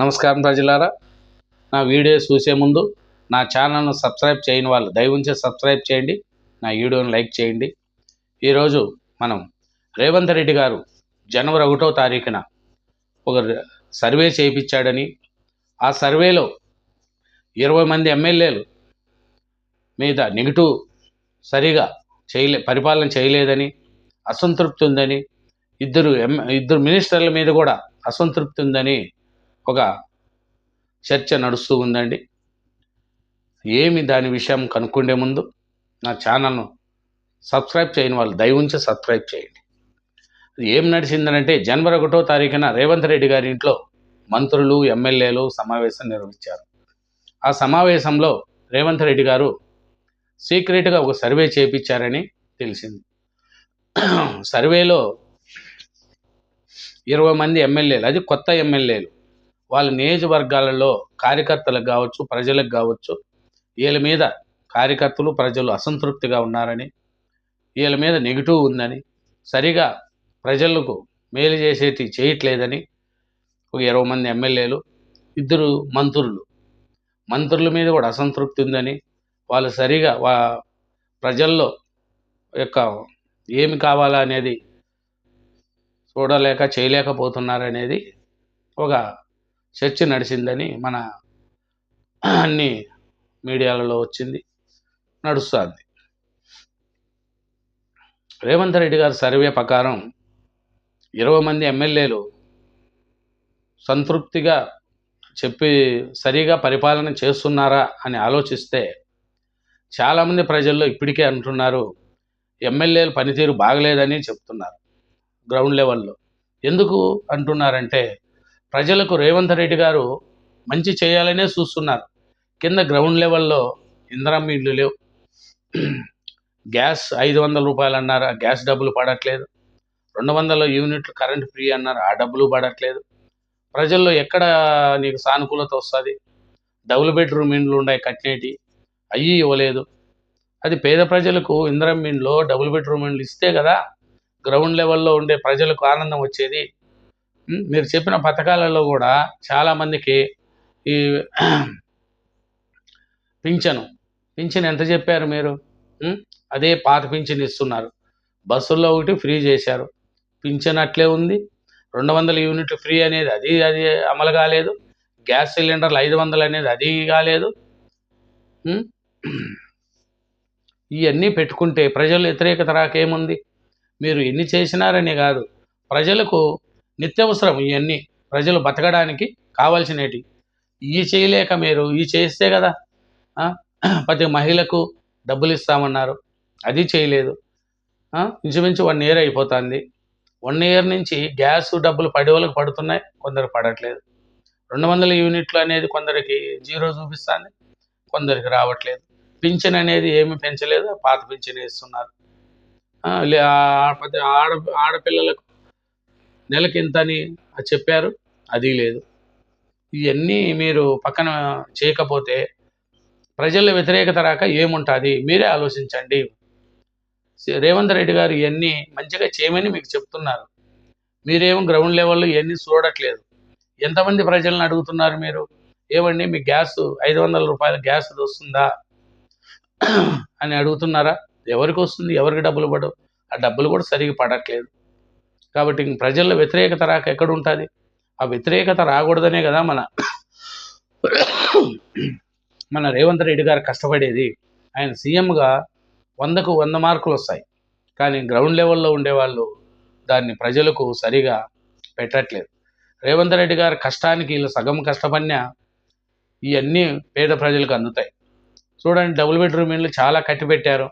నమస్కారం ప్రజలారా. నా వీడియో చూసే ముందు నా ఛానల్ను సబ్స్క్రైబ్ చేయని వాళ్ళు దయవుంచి సబ్స్క్రైబ్ చేయండి. నా వీడియోని లైక్ చేయండి. ఈరోజు మనం రేవంత్ రెడ్డి గారు జనవరి ఒకటో తారీఖున ఒక సర్వే చేయించాడని ఆ సర్వేలో ఇరవై మంది ఎమ్మెల్యేలు మీద నెగిటివ్ సరిగా చేయలే పరిపాలన చేయలేదని అసంతృప్తి ఉందని ఇద్దరు ఎమ్ ఇద్దరు మినిస్టర్ల మీద కూడా అసంతృప్తి ఉందని ఒక చర్చ నడుస్తూ ఉందండి. ఏమి దాని విషయం కనుక్కుండే ముందు నా ఛానల్ను సబ్స్క్రైబ్ చేయని వాళ్ళు దయవుంచి సబ్స్క్రైబ్ చేయండి. ఏం నడిచిందనంటే జనవరి ఒకటో తారీఖున రేవంత్ రెడ్డి గారి ఇంట్లో మంత్రులు ఎమ్మెల్యేలు సమావేశం నిర్వహించారు. ఆ సమావేశంలో రేవంత్ రెడ్డి గారు సీక్రెట్గా ఒక సర్వే చేపించారని తెలిసింది. సర్వేలో ఇరవై మంది ఎమ్మెల్యేలు అది కొత్త ఎమ్మెల్యేలు వాళ్ళ నియోజకవర్గాలలో కార్యకర్తలకు కావచ్చు ప్రజలకు కావచ్చు వీళ్ళ మీద కార్యకర్తలు ప్రజలు అసంతృప్తిగా ఉన్నారని వీళ్ళ మీద నెగిటివ్ ఉందని సరిగా ప్రజలకు మేలు చేసేటి చేయట్లేదని ఒక ఇరవై మంది ఎమ్మెల్యేలు ఇద్దరు మంత్రులు. మంత్రుల మీద కూడా అసంతృప్తి ఉందని వాళ్ళు సరిగా వా ప్రజల్లో యొక్క ఏమి కావాలా అనేది చూడలేక చేయలేకపోతున్నారనేది ఒక చర్చ నడిచిందని మన అన్ని మీడియాలలో వచ్చింది నడుస్తుంది. రేవంత్ రెడ్డి గారి సర్వే ప్రకారం ఇరవై మంది ఎమ్మెల్యేలు సంతృప్తిగా చెప్పి సరిగా పరిపాలన చేస్తున్నారా అని ఆలోచిస్తే చాలామంది ప్రజల్లో ఇప్పటికే అంటున్నారు ఎమ్మెల్యేల పనితీరు బాగలేదని చెప్తున్నారు గ్రౌండ్ లెవెల్లో. ఎందుకు అంటున్నారంటే ప్రజలకు రేవంత్ రెడ్డి గారు మంచి చేయాలనే చూస్తున్నారు. కింద గ్రౌండ్ లెవెల్లో ఇంధనం ఇల్లు లేవు. గ్యాస్ ఐదు వందల రూపాయలు అన్నారు. ఆ గ్యాస్ డబ్బులు పడట్లేదు. రెండు వందల యూనిట్లు కరెంట్ ఫ్రీ అన్నారు. ఆ డబ్బులు పడట్లేదు. ప్రజల్లో ఎక్కడ నీకు సానుకూలత వస్తుంది? డబుల్ బెడ్రూమ్ ఇండ్లు ఉన్నాయి కట్నేటి. అయ్యి ఇవ్వలేదు. అది పేద ప్రజలకు ఇందిరం ఇండ్లో డబుల్ బెడ్రూమ్ ఇండ్లు ఇస్తే కదా గ్రౌండ్ లెవెల్లో ఉండే ప్రజలకు ఆనందం వచ్చేది. మీరు చెప్పిన పథకాలలో కూడా చాలామందికి ఈ పింఛను పింఛన్ ఎంత చెప్పారు మీరు? అదే పాత పింఛన్ ఇస్తున్నారు. బస్సుల్లో ఒకటి ఫ్రీ చేశారు. పింఛన్ అట్లే ఉంది. రెండు వందల యూనిట్లు ఫ్రీ అనేది అది అది అమలు కాలేదు. గ్యాస్ సిలిండర్లు ఐదు వందలు అనేది అది కాలేదు. ఇవన్నీ పెట్టుకుంటే ప్రజలు వ్యతిరేకత రాకేముంది? మీరు ఎన్ని చేసినారని కాదు. ప్రజలకు నిత్యవసరం ఇవన్నీ ప్రజలు బతకడానికి కావాల్సినవి ఇవి చేయలేక మీరు ఇవి చేస్తే కదా ప్రతి మహిళకు డబ్బులు ఇస్తామన్నారు అది చేయలేదు. ఇంచుమించు వన్ ఇయర్ అయిపోతుంది. వన్ ఇయర్ నుంచి గ్యాస్ డబ్బులు పడే వాళ్ళకి పడుతున్నాయి కొందరు పడట్లేదు. రెండు వందల యూనిట్లు అనేది కొందరికి జీరో చూపిస్తుంది కొందరికి రావట్లేదు. పింఛన్ అనేది ఏమి పెంచలేదు పాత పింఛన్ ఇస్తున్నారు ఆడ ఆడపిల్లలకు నెలకి ఇంత అని చెప్పారు. అది లేదు. ఇవన్నీ మీరు పక్కన చేయకపోతే ప్రజల వ్యతిరేకత రాక ఏముంటుంది? మీరే ఆలోచించండి. రేవంత్ రెడ్డి గారు ఇవన్నీ మంచిగా చేయమని మీకు చెప్తున్నారు. మీరేమో గ్రౌండ్ లెవెల్లో ఇవన్నీ చూడట్లేదు. ఎంతమంది ప్రజలను అడుగుతున్నారు మీరు? ఏమండి మీ గ్యాస్ ఐదు వందల రూపాయల గ్యాస్ వస్తుందా? అని అడుగుతున్నారా? ఎవరికి వస్తుంది? ఎవరికి డబ్బులు పడవు? ఆ డబ్బులు కూడా సరిగ్గా పడట్లేదు. కాబట్టి ప్రజల్లో వ్యతిరేకత రాక ఎక్కడ ఉంటుంది ఆ వ్యతిరేకత రాకూడదనే కదా మన మన రేవంత్ రెడ్డి గారు కష్టపడేది. ఆయన సీఎంగా వందకు వంద మార్కులు వస్తాయి. కానీ గ్రౌండ్ లెవెల్లో ఉండేవాళ్ళు దాన్ని ప్రజలకు సరిగా పెట్టట్లేదు. రేవంత్ రెడ్డి గారి కష్టానికి వీళ్ళు సగం కష్టపడినా ఇవన్నీ పేద ప్రజలకు అందుతాయి. చూడండి డబుల్ బెడ్రూమ్ ఇళ్ళు చాలా కట్టిపెట్టారు.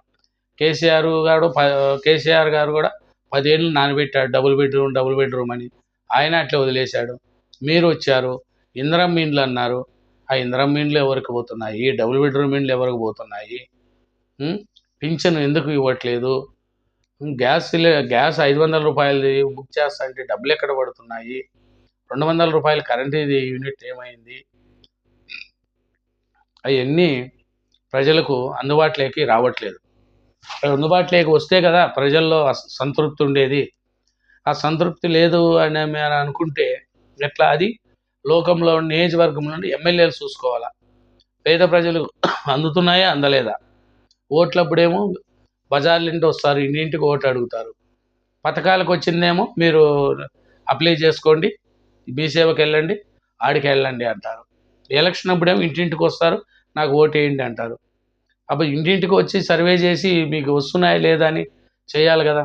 కేసీఆర్ గారు ప- కేసీఆర్ గారు కూడా పదేళ్ళు నానబెట్టాడు డబుల్ బెడ్రూమ్ డబుల్ బెడ్రూమ్ అని. ఆయన అట్లే వదిలేశాడు. మీరు వచ్చారు ఇంద్రం ఇండ్లు అన్నారు. ఆ ఇంద్రం ఇండ్లు ఎవరికి పోతున్నాయి? డబుల్ బెడ్రూమ్ ఇండ్లు ఎవరికి పోతున్నాయి? పింఛను పింఛన్ ఎందుకు ఇవ్వట్లేదు? గ్యాస్ సిలి- గ్యాస్ ఐదు వందల రూపాయలది బుక్ చేస్తా అంటే డబ్బులు ఎక్కడ పడుతున్నాయి? రెండు వందల రూపాయల కరెంట్ ఇది యూనిట్ ఏమైంది? అవన్నీ ప్రజలకు అందుబాటులోకి రావట్లేదు. అందుబాటులోకి వస్తే కదా ప్రజల్లో సంతృప్తి ఉండేది. ఆ సంతృప్తి లేదు అని మీరు అనుకుంటే ఎట్లా? అది లోకంలో నియోజకవర్గంలో నుండి ఎమ్మెల్యేలు చూసుకోవాలా. పేద ప్రజలు అందుతున్నాయా? అందలేదా? ఓట్లప్పుడేమో బజార్లింటి వస్తారు ఇంటింటికి ఓటు అడుగుతారు. పథకాలకు వచ్చిందేమో మీరు అప్లై చేసుకోండి మీ సేవకి వెళ్ళండి ఆడికి వెళ్ళండి అంటారు. ఎలక్షన్ అప్పుడేమో ఇంటింటికి వస్తారు నాకు ఓటు వేయండి అంటారు. అప్పుడు ఇంటింటికి వచ్చి సర్వే చేసి మీకు వస్తున్నాయా లేదా అని చేయాలి కదా.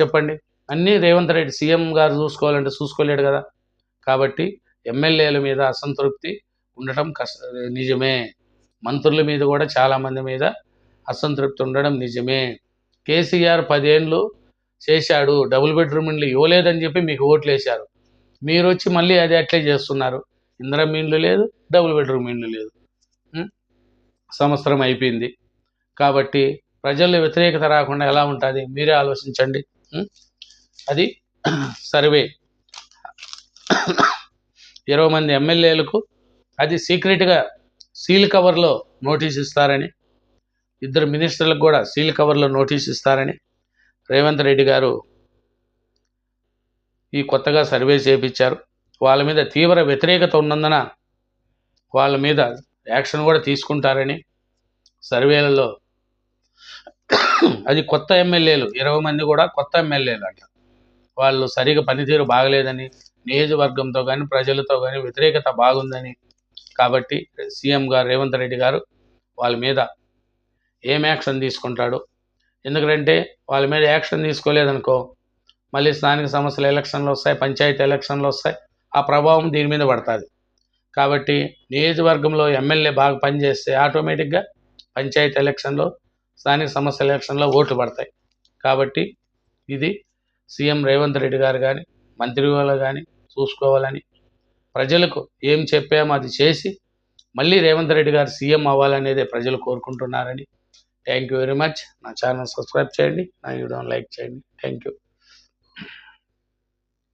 చెప్పండి. అన్నీ రేవంత్ రెడ్డి సీఎం గారు చూసుకోవాలంటే చూసుకోలేడు కదా. కాబట్టి ఎమ్మెల్యేల మీద అసంతృప్తి ఉండటం కష్ట నిజమే. మంత్రుల మీద కూడా చాలామంది మీద అసంతృప్తి ఉండడం నిజమే. కేసీఆర్ పదేళ్ళు చేశాడు. డబుల్ బెడ్రూమ్ ఇండ్లు ఇవ్వలేదని చెప్పి మీకు ఓట్లు వేశారు. మీరు వచ్చి మళ్ళీ అది అట్లే చేస్తున్నారు. ఇందిరం ఇండ్లు లేదు డబుల్ బెడ్రూమ్ ఇండ్లు లేదు. సంవత్సరం అయిపోయింది. కాబట్టి ప్రజల్లో వ్యతిరేకత రాకుండా ఎలా ఉంటుంది? మీరే ఆలోచించండి. అది సర్వే. ఇరవై మంది ఎమ్మెల్యేలకు అది సీక్రెట్గా సీల్ కవర్లో నోటీస్ ఇస్తారని ఇద్దరు మినిస్టర్లకు కూడా సీల్ కవర్లో నోటీస్ ఇస్తారని రేవంత్ రెడ్డి గారు ఈ కొత్తగా సర్వే చేపించారు. వాళ్ళ మీద తీవ్ర వ్యతిరేకత ఉన్నందున వాళ్ళ మీద యాక్షన్ కూడా తీసుకుంటారని సర్వేలలో. అది కొత్త ఎమ్మెల్యేలు ఇరవై మంది కూడా కొత్త ఎమ్మెల్యేలు అంట. వాళ్ళు సరిగా పనితీరు బాగలేదని నియోజకవర్గంతో కానీ ప్రజలతో కానీ వ్యతిరేకత బాగుందని. కాబట్టి సీఎం గారు రేవంత్ రెడ్డి గారు వాళ్ళ మీద ఏం యాక్షన్ తీసుకుంటాడు? ఎందుకంటే వాళ్ళ మీద యాక్షన్ తీసుకోలేదనుకో మళ్ళీ స్థానిక సమస్యలు ఎలక్షన్లు వస్తాయి పంచాయతీ ఎలక్షన్లు వస్తాయి ఆ ప్రభావం దీని మీద పడుతుంది. కాబట్టి నియోజకవర్గంలో ఎమ్మెల్యే బాగా పనిచేస్తే ఆటోమేటిక్గా పంచాయతీ ఎలక్షన్లో స్థానిక సంస్థల ఎలక్షన్లో ఓట్లు పడతాయి. కాబట్టి ఇది సీఎం రేవంత్ రెడ్డి గారు కానీ మంత్రి వాళ్ళు కానీ చూసుకోవాలని ప్రజలకు ఏం చెప్పామో అది చేసి మళ్ళీ రేవంత్ రెడ్డి గారు సీఎం అవ్వాలనేదే ప్రజలు కోరుకుంటున్నారని. Thank you very much. నా ఛానల్ సబ్స్క్రైబ్ చేయండి నా వీడియోని లైక్ చేయండి. Thank you.